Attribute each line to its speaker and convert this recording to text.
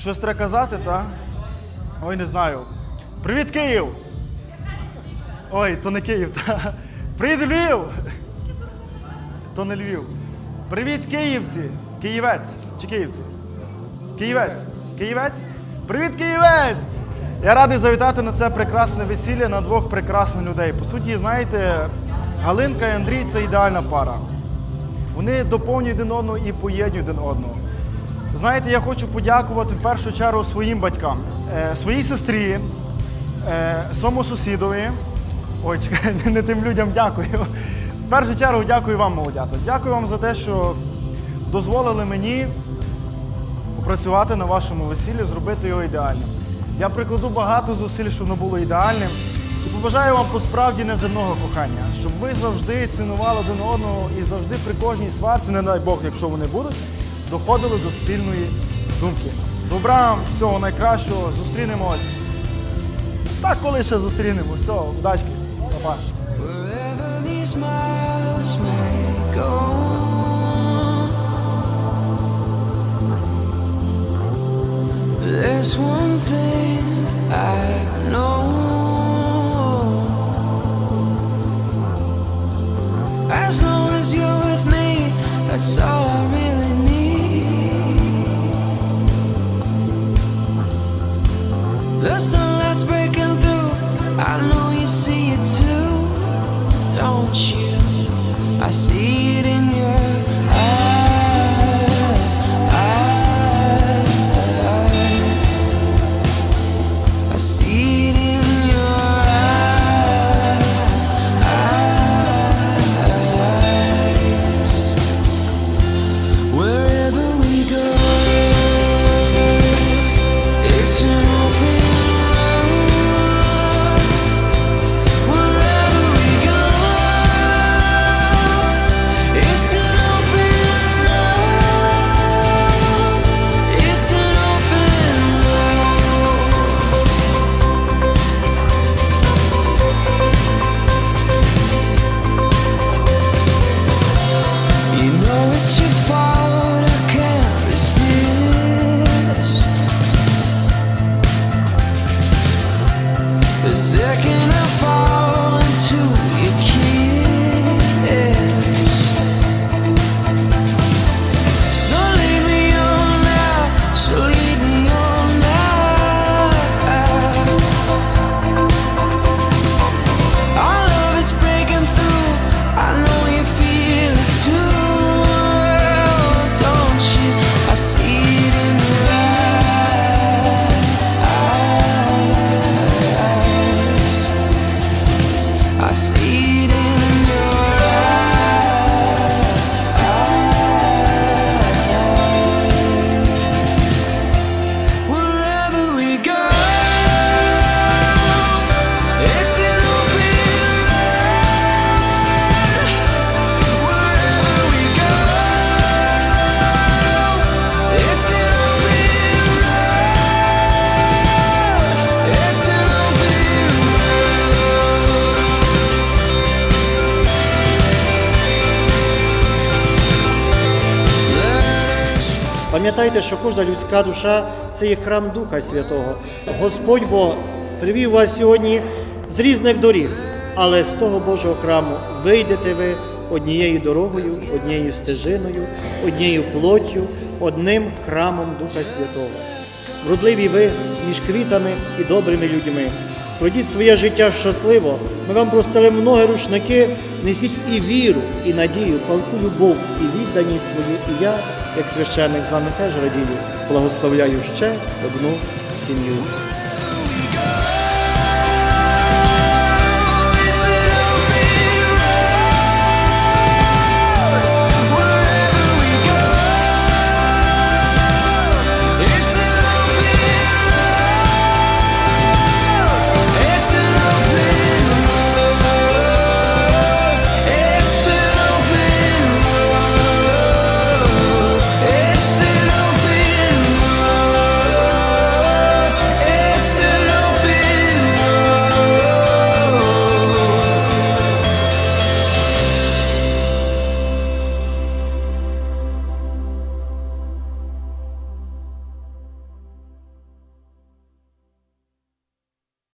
Speaker 1: Щось треба казати, та? Ой, не знаю. Привіт, Київ! Ой, то не Київ, та. Привіт, Львів! То не Львів. Привіт, київці! Київець чи київці? Київець. Київець? Привіт, Київець! Я радий завітати на це прекрасне весілля на двох прекрасних людей. По суті, знаєте, Галинка і Андрій це ідеальна пара. Вони доповнюють один одного і поєднують один одного. Знаєте, я хочу подякувати в першу чергу своїм батькам, е, своїй сестрі, е, своєму сусідові. Ой, чекай, не, тим людям дякую. В першу чергу дякую вам, молодята. Дякую вам за те, що дозволили мені попрацювати на вашому весіллі, зробити його ідеальним. Я прикладу багато зусиль, щоб воно було ідеальним. І побажаю вам посправді неземного кохання, щоб ви завжди цінували один одного і завжди при кожній сварці, не дай Бог, якщо вони будуть, доходили до спільної думки. Добра, вам, всього найкращого, зустрінемось. Так, коли ще зустрінемо. Все, удачки, Па-па.
Speaker 2: There's one The sunlight's breaking through. I know you see it too, don't you?
Speaker 3: Пам'ятайте, що кожна людська душа це є храм Духа Святого. Господь Бог привів вас сьогодні з різних доріг, але з того Божого храму вийдете ви однією дорогою, однією стежиною, однією плоттю, одним храмом Духа Святого. Вродливі ви між квітами і добрими людьми. Пройдіть своє життя щасливо. Ми вам простили многі рушники, несіть і віру, і надію, палку любов, і відданість свою. І я, як священник, з вами теж радію, благословляю ще одну сім'ю.